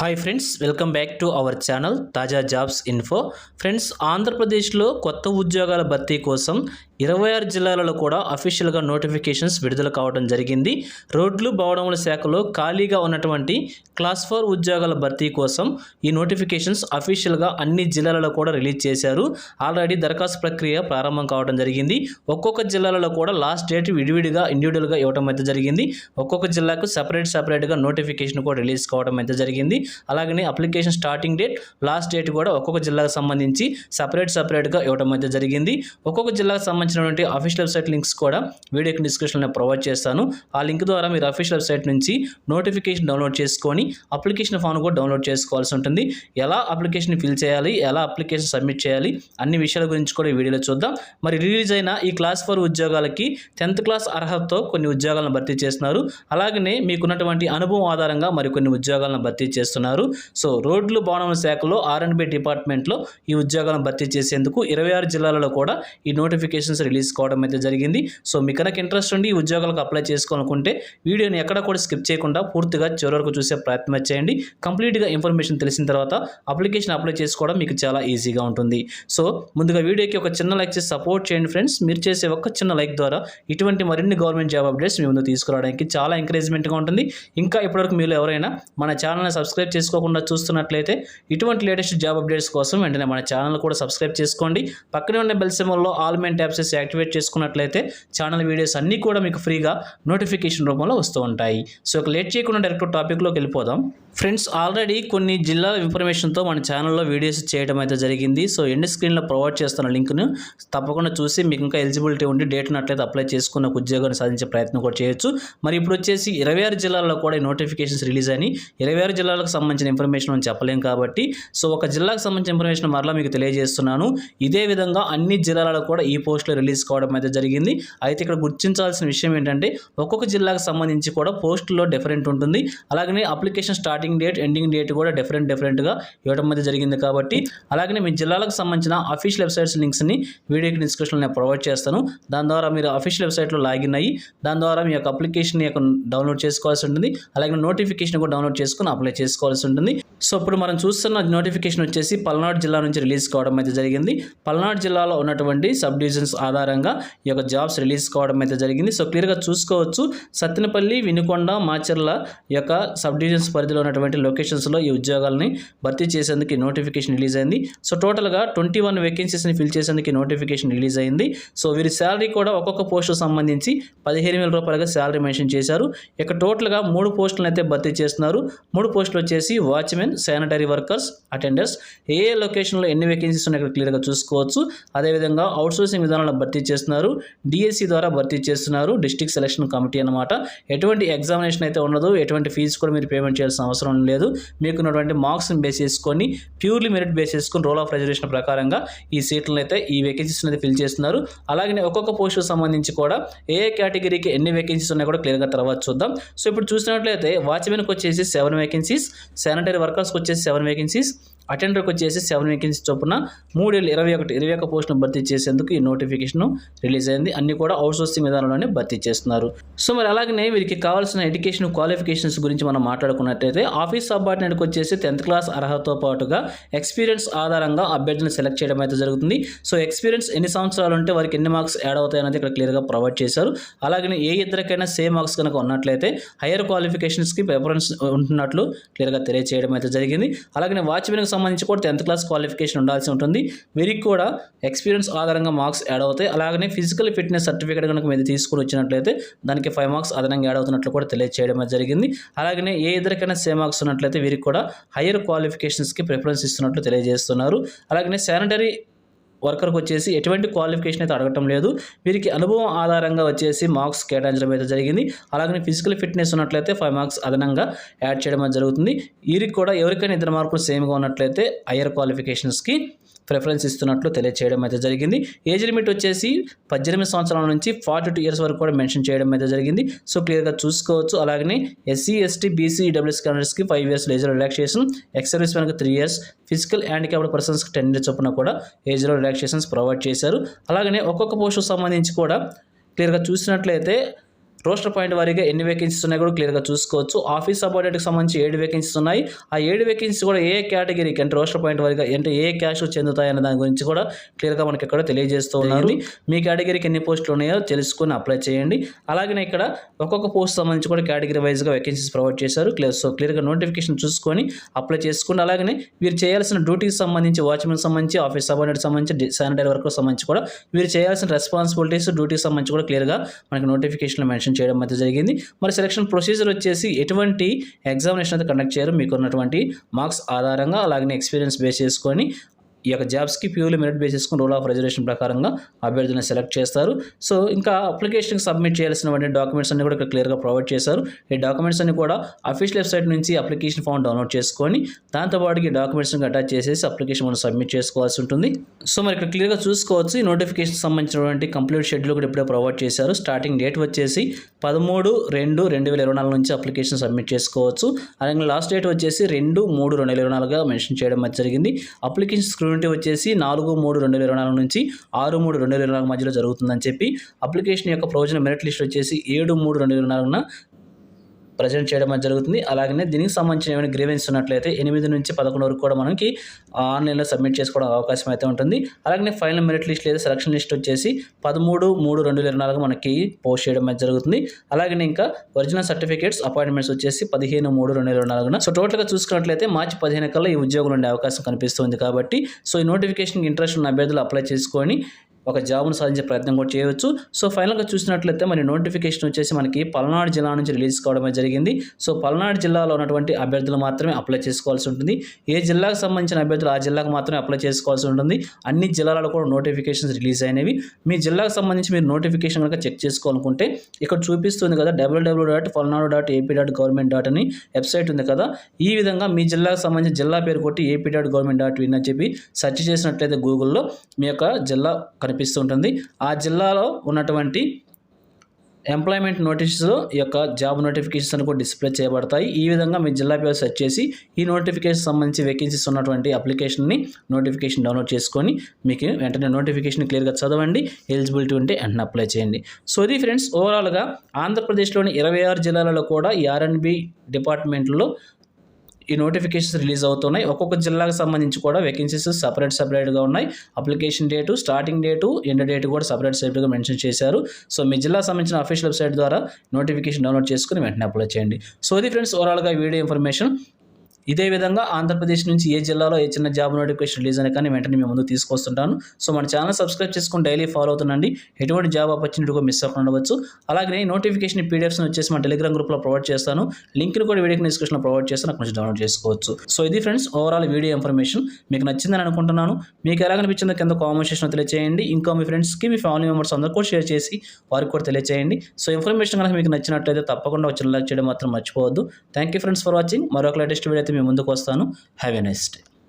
Hi friends welcome back to our channel తాజా jobs info friends ఆంధ్రప్రదేశ్లో కొత్త ఉద్యోగాల భర్తీ కోసం ఇరవై ఆరు జిల్లాలలో కూడా అఫీషియల్గా నోటిఫికేషన్స్ విడుదల కావడం జరిగింది. రోడ్లు భవనముల శాఖలో ఖాళీగా ఉన్నటువంటి క్లాస్ ఫోర్ ఉద్యోగాల భర్తీ కోసం ఈ నోటిఫికేషన్స్ అఫీషియల్గా అన్ని జిల్లాలలో కూడా రిలీజ్ చేశారు. ఆల్రెడీ దరఖాస్తు ప్రక్రియ ప్రారంభం కావడం జరిగింది. ఒక్కొక్క జిల్లాలలో కూడా లాస్ట్ డేట్ విడివిడిగా ఇండివిజువల్గా ఇవ్వడం అయితే జరిగింది. ఒక్కొక్క జిల్లాకు సపరేట్ సపరేట్గా నోటిఫికేషన్ కూడా రిలీజ్ కావడం అయితే జరిగింది. అలాగనే application starting date last date కూడా ఒక్కొక్క జిల్లాకు సంబంధించి సపరేట్ సపరేట్గా ఇవ్వడం అయితే జరిగింది. ఒక్కొక్క జిల్లాకు సంబంధించినటువంటి అఫీషియల్ వెబ్సైట్ లింక్స్ కూడా వీడియోకి డిస్క్రిప్షన్లో ప్రొవైడ్ చేస్తాను. ఆ లింక్ ద్వారా మీరు అఫీషియల్ వెబ్సైట్ నుంచి నోటిఫికేషన్ డౌన్లోడ్ చేసుకొని అప్లికేషన్ ఫామ్ కూడా డౌన్లోడ్ చేసుకోవాల్సి ఉంటుంది. ఎలా అప్లికేషన్ ఫిల్ చేయాలి ఎలా అప్లికేషన్ సబ్మిట్ చేయాలి అన్ని విషయాల గురించి కూడా ఈ వీడియోలో చూద్దాం. మరి రిలీజ్ అయిన ఈ క్లాస్ ఫోర్ ఉద్యోగాలకి టెన్త్ క్లాస్ అర్హతతో కొన్ని ఉద్యోగాలను భర్తీ చేస్తున్నారు. అలాగనే మీకున్నటువంటి అనుభవం ఆధారంగా మరికొన్ని ఉద్యోగాలను భర్తీ చేస్తున్నారు. సో రోడ్లు భవనముల శాఖలో ఆర్ అండ్ బి డిపార్ట్మెంట్లో ఈ ఉద్యోగాలను భర్తీ చేసేందుకు ఇరవై ఆరు జిల్లాలలో కూడా ఈ నోటిఫికేషన్స్ రిలీజ్ కావడం అయితే జరిగింది. సో మీకు కనుక ఇంట్రెస్ట్ ఉండి ఉద్యోగాలకు అప్లై చేసుకోవాలనుకుంటే వీడియోని ఎక్కడ కూడా స్కిప్ చేయకుండా పూర్తిగా చివరి వరకు చూసే ప్రయత్నం చేయండి. కంప్లీట్గా ఇన్ఫర్మేషన్ తెలిసిన తర్వాత అప్లికేషన్ అప్లై చేసుకోవడం మీకు చాలా ఈజీగా ఉంటుంది. సో ముందుగా వీడియోకి ఒక చిన్న లైక్ చేసి సపోర్ట్ చేయండి ఫ్రెండ్స్ మీరు చేసే ఒక చిన్న లైక్ ద్వారా ఇటువంటి మరిన్ని గవర్నమెంట్ జాబ్ అప్డేట్స్ మీ ముందు తీసుకురావడానికి చాలా ఎంకరేజ్మెంట్గా ఉంటుంది. ఇంకా ఇప్పటివరకు మీరు ఎవరైనా మన ఛానల్ని సబ్స్క్రైబ్ చేసుకోకుండా చూస్తున్నట్లయితే ఇటువంటి లేటెస్ట్ జాబ్ అప్డేట్స్ కోసం వెంటనే మన ఛానల్ కూడా సబ్స్క్రైబ్ చేసుకోండి. పక్కనే ఉన్న బెల్ సింబల్లో ఆల్ మెయిన్ ట్యాబ్స్ యాక్టివేట్ చేసుకున్నట్లయితే ఛానల్ వీడియోస్ అన్నీ కూడా మీకు ఫ్రీగా నోటిఫికేషన్ రూపంలో వస్తూ ఉంటాయి. సో ఒక లేట్ చేయకుండా డైరెక్ట్ టాపిక్లోకి వెళ్ళిపోదాం. ఫ్రెండ్స్ ఆల్రెడీ కొన్ని జిల్లాల ఇన్ఫర్మేషన్తో మన ఛానల్లో వీడియోస్ చేయడం అయితే జరిగింది. సో ఎండ్ స్క్రీన్లో ప్రొవైడ్ చేస్తున్న లింక్ను తప్పకుండా చూసి మీకు ఇంకా ఎలిజిబిలిటీ ఉండి డేట్ ఉన్నట్లయితే అప్లై చేసుకున్న ఒక ఉద్యోగాన్ని సాధించే ప్రయత్నం కూడా చేయొచ్చు. మరి ఇప్పుడు వచ్చేసి ఇరవై ఆరు జిల్లాల్లో కూడా నోటిఫికేషన్స్ రిలీజ్ అని ఇరవై ఆరు జిల్లాలకు సంబంధించిన ఇన్ఫర్మేషన్ మనం చెప్పలేం కాబట్టి సో ఒక జిల్లాకు సంబంధించిన ఇన్ఫర్మేషన్ మరలా మీకు తెలియజేస్తున్నాను. ఇదే విధంగా అన్ని జిల్లాలలో కూడా ఈ పోస్టులు రిలీజ్ కావడం అయితే జరిగింది. అయితే ఇక్కడ గుర్తించాల్సిన విషయం ఏంటంటే ఒక్కొక్క జిల్లాకు సంబంధించి కూడా పోస్టుల్లో డిఫరెంట్ ఉంటుంది. అలాగనే application starting date ending date కూడా డిఫరెంట్ డిఫరెంట్గా ఇవ్వడం అయితే జరిగింది కాబట్టి అలాగనే మీ జిల్లాలకు సంబంధించిన అఫీషియల్ వెబ్సైట్స్ లింక్స్ని వీడియోకి డిస్క్రిప్షన్లో నేను ప్రొవైడ్ చేస్తాను. దాని ద్వారా మీరు అఫీషియల్ వెబ్సైట్లో లాగిన్ అయ్యి దాని ద్వారా మీ యొక్క అప్లికేషన్ యొక్క డౌన్లోడ్ చేసుకోవాల్సి ఉంటుంది. అలాగే నోటిఫికేషన్ కూడా డౌన్లోడ్ చేసుకుని అప్లై చేసుకోవాల్సి ఉంటుంది. సో ఇప్పుడు మనం చూస్తున్న నోటిఫికేషన్ వచ్చేసి పల్నాడు జిల్లా నుంచి రిలీజ్ కావడం అయితే జరిగింది. పల్నాడు జిల్లాలో ఉన్నటువంటి సబ్ డివిజన్స్ ఆధారంగా ఈ యొక్క జాబ్స్ రిలీజ్ కావడం అయితే జరిగింది. సో క్లియర్గా చూసుకోవచ్చు. సత్తెనపల్లి వినుకొండ మాచర్ల యొక్క సబ్ డివిజన్స్ పరిధిలో ఉన్నటువంటి లొకేషన్స్లో ఈ ఉద్యోగాలని భర్తీ చేసేందుకు నోటిఫికేషన్ రిలీజ్ అయింది. సో టోటల్గా ట్వంటీ వన్ వేకెన్సీస్ని ఫిల్ చేసేందుకు నోటిఫికేషన్ రిలీజ్ అయింది. సో వీరి శాలరీ కూడా ఒక్కొక్క పోస్టు సంబంధించి పదిహేను వేల రూపాయలుగా శాలరీ మెన్షన్ చేశారు. ఇక టోటల్గా మూడు పోస్టులను అయితే భర్తీ చేస్తున్నారు. మూడు పోస్టులు వచ్చేసి వాచ్మెన్ శానిటరీ వర్కర్స్ అటెండర్స్. ఏ ఏ లొకేషన్లో ఎన్ని వేకెన్సీస్ ఉన్నాయి ఇక్కడ క్లియర్గా చూసుకోవచ్చు. అదేవిధంగా అవుట్సోర్సింగ్ విధానంలో భర్తీ చేస్తున్నారు. డిఎస్సి ద్వారా భర్తీ చేస్తున్నారు. డిస్టిక్ సెలక్షన్ కమిటీ అనమాట ఎటువంటి ఎగ్జామినేషన్ అయితే ఉండదు. ఎటువంటి ఫీజు కూడా మీరు పేమెంట్ చేయాల్సిన అవసరం లేదు. మీకున్నటువంటి మార్క్స్ని బేస్ చేసుకొని ప్యూర్లీ మెరిట్ బేస్ చేసుకొని రోల్ ఆఫ్ రిజర్వేషన్ ప్రకారంగా ఈ సీట్లను అయితే ఈ వేకెన్సీస్ అయితే ఫిల్ చేస్తున్నారు. అలాగే ఒక్కొక్క పోస్టుకు సంబంధించి కూడా ఏ ఏ కేటగిరీకి ఎన్ని వేకెన్సీస్ ఉన్నాయో కూడా క్లియర్గా తర్వాత చూద్దాం. సో ఇప్పుడు చూసినట్లయితే వాచ్మెన్కి వచ్చేసి సెవెన్ వేకెన్సీస్ శానిటరీ వర్కర్స్కి వచ్చేసి సెవెన్ వేకెన్సీస్ అటెండర్కి వచ్చేసి సెవెన్ వేకెన్సీ చొప్పున మూడేళ్ళు ఇరవై ఒకటి ఇరవై ఒక పోస్టును భర్తీ చేసేందుకు ఈ నోటిఫికేషన్ రిలీజ్ అయింది అన్ని కూడా అవుట్సోర్సింగ్ విధానంలోనే భర్తీ చేస్తున్నారు. సో మరి అలాగనే వీరికి కావాల్సిన ఎడ్యుకేషన్ క్వాలిఫికేషన్స్ గురించి మనం మాట్లాడుకున్నట్టయితే ఆఫీస్ సబార్డినేట్కి వచ్చేసి టెన్త్ క్లాస్ అర్హతతో పాటుగా ఎక్స్పీరియన్స్ ఆధారంగా అభ్యర్థిని సెలెక్ట్ చేయడం అయితే జరుగుతుంది. సో ఎక్స్పీరియన్స్ ఎన్ని సంవత్సరాలు ఉంటే వారికి ఎన్ని మార్క్స్ యాడ్ అవుతాయి అనేది ఇక్కడ క్లియర్గా ప్రొవైడ్ చేశారు. అలాగనే ఏ ఇద్దరికైనా సేమ్ మార్క్స్ కనుక ఉన్నట్లయితే హైయర్ క్వాలిఫికేషన్స్కి ప్రిఫరెన్స్ ఉంటున్నట్లు క్లియర్గా తెలియజేయడం అయితే జరిగింది. అలాగే వాచ్మెన్కి సంబంధించి కూడా టెన్త్ క్లాస్ క్వాలిఫికేషన్ ఉండాల్సి ఉంటుంది. వీరికి కూడా ఎక్స్పీరియన్స్ ఆధారంగా మార్క్స్ యాడ్ అవుతాయి. అలాగనే ఫిజికల్ ఫిట్నెస్ సర్టిఫికేట్ కనుక మీరు తీసుకుని వచ్చినట్లయితే దానికి ఫైవ్ మార్క్స్ అదనంగా యాడ్ అవుతున్నట్లు కూడా తెలియజేయడం జరిగింది. అలాగనే ఏ ఇద్దరికైనా సేమ్ మార్క్స్ ఉన్నట్లయితే వీరికి కూడా హైయర్ క్వాలిఫికేషన్స్కి ప్రిఫరెన్స్ ఇస్తున్నట్లు తెలియజేస్తున్నారు. అలాగనే శానిటరీ వర్కర్కి వచ్చేసి ఎటువంటి క్వాలిఫికేషన్ అయితే అడగటం లేదు. వీరికి అనుభవం ఆధారంగా వచ్చేసి మార్క్స్ కేటాయించడం అయితే జరిగింది. అలాగే ఫిజికల్ ఫిట్నెస్ ఉన్నట్లయితే ఫైవ్ మార్క్స్ అదనంగా యాడ్ చేయడం జరుగుతుంది. వీరికి కూడా ఎవరికైనా ఇద్దరు మార్కులు సేమ్గా ఉన్నట్లయితే హయ్యర్ క్వాలిఫికేషన్స్కి ప్రిఫరెన్స్ ఇస్తున్నట్లు తెలియచేయడం అయితే జరిగింది. ఏజ్ లిమిట్ వచ్చేసి పద్దెనిమిది సంవత్సరాల నుంచి ఫార్టీ టూ ఇయర్స్ వరకు కూడా మెన్షన్ చేయడం అయితే జరిగింది. సో క్లియర్గా చూసుకోవచ్చు. అలాగే ఎస్సీ ఎస్టీ బీసీ డబ్ల్యూఎస్ క్యాండిడేట్స్కి ఫైవ్ ఇయర్స్ ఏజ్లో రిలాక్సేషన్ ఎక్స్ సర్వీస్ మ్యాన్కి త్రీ ఇయర్స్ ఫిజికల్ హ్యాండిక్యాప్డ్ పర్సన్స్కి టెన్ ఇయర్స్ చొప్పున కూడా ఏజ్లో రిలాక్సేషన్స్ ప్రొవైడ్ చేశారు. అలాగనే ఒక్కొక్క పోస్టుకు సంబంధించి కూడా క్లియర్గా చూసినట్లయితే రోస్టర్ పాయింట్ వారీగా ఎన్ని వేకెన్సీస్ ఉన్నాయో కూడా క్లియర్గా చూసుకోవచ్చు. ఆఫీస్ సబార్డినేట్కి సంబంధించి ఏడు వేకెన్సీస్ ఉన్నాయి. ఆ ఏడు వేకెన్సీ కూడా ఏ కేటగిరీకి అంటే రోస్టర్ పాయింట్ వారీగా అంటే ఏ క్యాష్ చెందుతాయి అనే దాని గురించి కూడా క్లియర్గా మనకి ఇక్కడ తెలియజేస్తూ ఉన్నారు. మీ కేటగిరీకి ఎన్ని పోస్టులు ఉన్నాయో తెలుసుకొని అప్లై చేయండి. అలాగే ఇక్కడ ఒక్కొక్క పోస్ట్ సంబంధించి కూడా కేటగిరీ వైజ్గా వేకెన్సీస్ ప్రొవైడ్ చేశారు. క్లియర్ సో క్లియర్గా నోటిఫికేషన్ చూసుకొని అప్లై చేసుకోండి అలాగనే వీరు చేయాల్సిన డ్యూటీకి సంబంధించి వాచ్మెన్ సంబంధించి ఆఫీస్ సబార్డినేట్ సంబంధించి శానిటరీ వర్క్ సంబంధించి కూడా వీరు చేయాల్సిన రెస్పాన్సిబిలిటీస్ డ్యూటీకి సంబంధించి కూడా క్లియర్గా మనకి నోటిఫికేషన్లో మెన్షన్ చేయడం అయితే జరిగింది. మరి సెలక్షన్ ప్రొసీజర్ వచ్చేసి ఎటువంటి ఎగ్జామినేషన్ అయితే కండక్ట్ చేయరు. మీకు ఉన్నటువంటి మార్క్స్ ఆధారంగా అలాగే ఎక్స్పీరియన్స్ బేస్ చేసుకొని ఈ యొక్క జాబ్స్కి ప్యూర్లీ మెరిట్ బేస్ చేసుకుని రూల్ ఆఫ్ రిజర్వేషన్ ప్రకారంగా అభ్యర్థులను సెలెక్ట్ చేస్తారు. సో ఇంకా అప్లికేషన్కి సబ్మిట్ చేయాల్సినటువంటి డాక్యుమెంట్స్ అన్ని కూడా ఇక్కడ క్లియర్గా ప్రొవైడ్ చేశారు. ఈ డాక్యుమెంట్స్ అన్ని కూడా అఫీషియల్ వెబ్సైట్ నుంచి అప్లికేషన్ ఫామ్ డౌన్లోడ్ చేసుకొని దాంతోపాటు ఈ డాక్యుమెంట్స్ని అటాచ్ చేసేసి అప్లికేషన్ మనం సబ్మిట్ చేసుకోవాల్సి ఉంటుంది. సో మరి ఇక్కడ క్లియర్గా చూసుకోవచ్చు ఈ నోటిఫికేషన్ సంబంధించినటువంటి కంప్లీట్ షెడ్యూల్ కూడా ఇప్పుడే ప్రొవైడ్ చేశారు. స్టార్టింగ్ డేట్ వచ్చేసి పదమూడు రెండు రెండు వేల ఇరవై నాలుగు నుంచి అప్లికేషన్ సబ్మిట్ చేసుకోవచ్చు. అలాగే లాస్ట్ డేట్ వచ్చేసి రెండు మూడు రెండు వేల ఇరవై నాలుగుగా మెన్షన్ చేయడం జరిగింది. అప్లికేషన్ స్క్రూనిటీ వచ్చేసి నాలుగు మూడు రెండు వేల ఇరవై నాలుగు నుంచి ఆరు మూడు రెండు వేల ఇరవై నాలుగు మధ్యలో జరుగుతుందని చెప్పి అప్లికేషన్ యొక్క ప్రయోజన మెరిట్ లిస్ట్ వచ్చేసి ఏడు మూడు రెండు వేల ఇరవై నాలుగున ప్రజెంట్ చేయడం జరుగుతుంది. అలాగనే దీనికి సంబంధించిన ఏమైనా గ్రీవెన్స్ ఉన్నట్లయితే ఎనిమిది నుంచి పదకొండు వరకు కూడా మనకి ఆన్లైన్లో సబ్మిట్ చేసుకోవడం అవకాశం అయితే ఉంటుంది. అలాగనే ఫైనల్ మెరిట్ లిస్ట్ లేదా సెలక్షన్ లిస్ట్ వచ్చేసి పదమూడు మూడు రెండు వేల నాలుగు మనకి పోస్ట్ చేయడం జరుగుతుంది. అలాగనే ఇంకా ఒరిజినల్ సర్టిఫికేట్స్ అపాయింట్మెంట్స్ వచ్చేసి పదిహేను మూడు రెండు వేల నాలుగున. సో టోటల్గా చూసుకున్నట్లయితే మార్చి పదిహేను కల్లా ఈ ఉద్యోగులు ఉండే అవకాశం కనిపిస్తుంది కాబట్టి సో ఈ నోటిఫికేషన్ ఇంట్రెస్ట్ ఉన్న అభ్యర్థులు అప్లై చేసుకొని ఒక జాబ్ను సాధించే ప్రయత్నం కూడా చేయవచ్చు. సో ఫైనల్గా చూసినట్లయితే మరి నోటిఫికేషన్ వచ్చేసి మనకి పల్నాడు జిల్లా నుంచి రిలీజ్ కావడం జరిగింది. సో పల్నాడు జిల్లాలో ఉన్నటువంటి అభ్యర్థులు మాత్రమే అప్లై చేసుకోవాల్సి ఉంటుంది. ఏ జిల్లాకు సంబంధించిన అభ్యర్థులు ఆ జిల్లాకు మాత్రమే అప్లై చేసుకోవాల్సి ఉంటుంది. అన్ని జిల్లాలలో కూడా నోటిఫికేషన్స్ రిలీజ్ అయినవి. మీ జిల్లాకు సంబంధించి మీరు నోటిఫికేషన్ కనుక చెక్ చేసుకోవాలనుకుంటే ఇక్కడ చూపిస్తుంది కదా WWW dot Palnadu dot AP dot government dot అని వెబ్సైట్ ఉంది కదా. ఈ విధంగా మీ జిల్లాకు సంబంధించిన జిల్లా పేరు కొట్టి AP dot government dot in అని చెప్పి సెర్చ్ చేసినట్లయితే గూగుల్లో మీ యొక్క జిల్లా కనిపిస్తుంటుంది ఆ జిల్లాలో ఉన్నటువంటి ఎంప్లాయ్మెంట్ నోటీసులో ఈ యొక్క జాబ్ నోటిఫికేషన్స్ కూడా డిస్ప్లే చేయబడతాయి. ఈ విధంగా మీ జిల్లా పేరు సెర్చ్ చేసి ఈ నోటిఫికేషన్ సంబంధించి వేకెన్సీస్ ఉన్నటువంటి అప్లికేషన్ని నోటిఫికేషన్ డౌన్లోడ్ చేసుకొని మీకు వెంటనే నోటిఫికేషన్ క్లియర్గా చదవండి. ఎలిజిబిలిటీ ఉంటే వెంటనే అప్లై చేయండి. సో ఇది ఫ్రెండ్స్ ఓవరాల్గా ఆంధ్రప్రదేశ్లోని ఇరవై ఆరు జిల్లాలలో కూడా ఈ ఆర్ఎన్బి డిపార్ట్మెంట్లో ఈ నోటిఫికేషన్స్ రిలీజ్ అవుతున్నాయి. ఒక్కొక్క జిల్లాకు సంబంధించి కూడా వేకెన్సీస్ సపరేట్ సపరేట్గా ఉన్నాయి. Application date starting date end date కూడా సపరేట్ సపరేట్గా మెన్షన్ చేశారు. సో మీ జిల్లా సంబంధించిన అఫీషియల్ వెబ్సైట్ ద్వారా నోటిఫికేషన్ డౌన్లోడ్ చేసుకుని వెంటనే అప్లై చేయండి. సో ఇది ఫ్రెండ్స్ ఓవరాల్గా వీడియో ఇన్ఫర్మేషన్ ఇదే విధంగా ఆంధ్రప్రదేశ్ నుంచి ఏ జిల్లాలో ఏ చిన్న జాబ్ నోటిఫికేషన్ రిలీజ్ అయినా కానీ వెంటనే మేము ముందు తీసుకొస్తుంటాను. సో మన ఛానల్ సబ్స్క్రైబ్ చేసుకుని డైలీ ఫాలో అవుతుండండి. ఎటువంటి జాబ్ ఆపర్చునిటీ కూడా మిస్ అవ్వకుండా ఉండవచ్చు. అలాగే నోటిఫికేషన్ పీడిఎఫ్స్ వచ్చేసి మన టెలిగ్రామ్ గ్రూప్లో ప్రొవైడ్ చేస్తాను. లింక్ని కూడా వీడియో డిస్క్రిప్షన్లో ప్రొవైడ్ చేస్తాను అక్కడ నుంచి డౌన్లోడ్ చేసుకోవచ్చు. సో ఇది ఫ్రెండ్స్ ఓవరాల్ వీడియో ఇన్ఫర్మేషన్. మీకు నచ్చిందని అనుకుంటున్నాను. మీకు ఎలా అనిపించిందో కింద కామెంట్ సెక్షన్లో తెలియజేయండి ఇంకా మీ ఫ్రెండ్స్కి మీ ఫ్యామిలీ మెంబర్స్ అందరూ కూడా షేర్ చేసి వారికి కూడా తెలియజేయండి సో ఇన్ఫర్మేషన్ కనుక మీకు నచ్చినట్లయితే తప్పకుండా వచ్చిన లైక్ చేయడం మాత్రం మర్చిపోవద్దు. Thank you friends for watching. మరొక లేటెస్ట్ వీడియో అయితే మీ ముందుకు వస్తాను. Have a next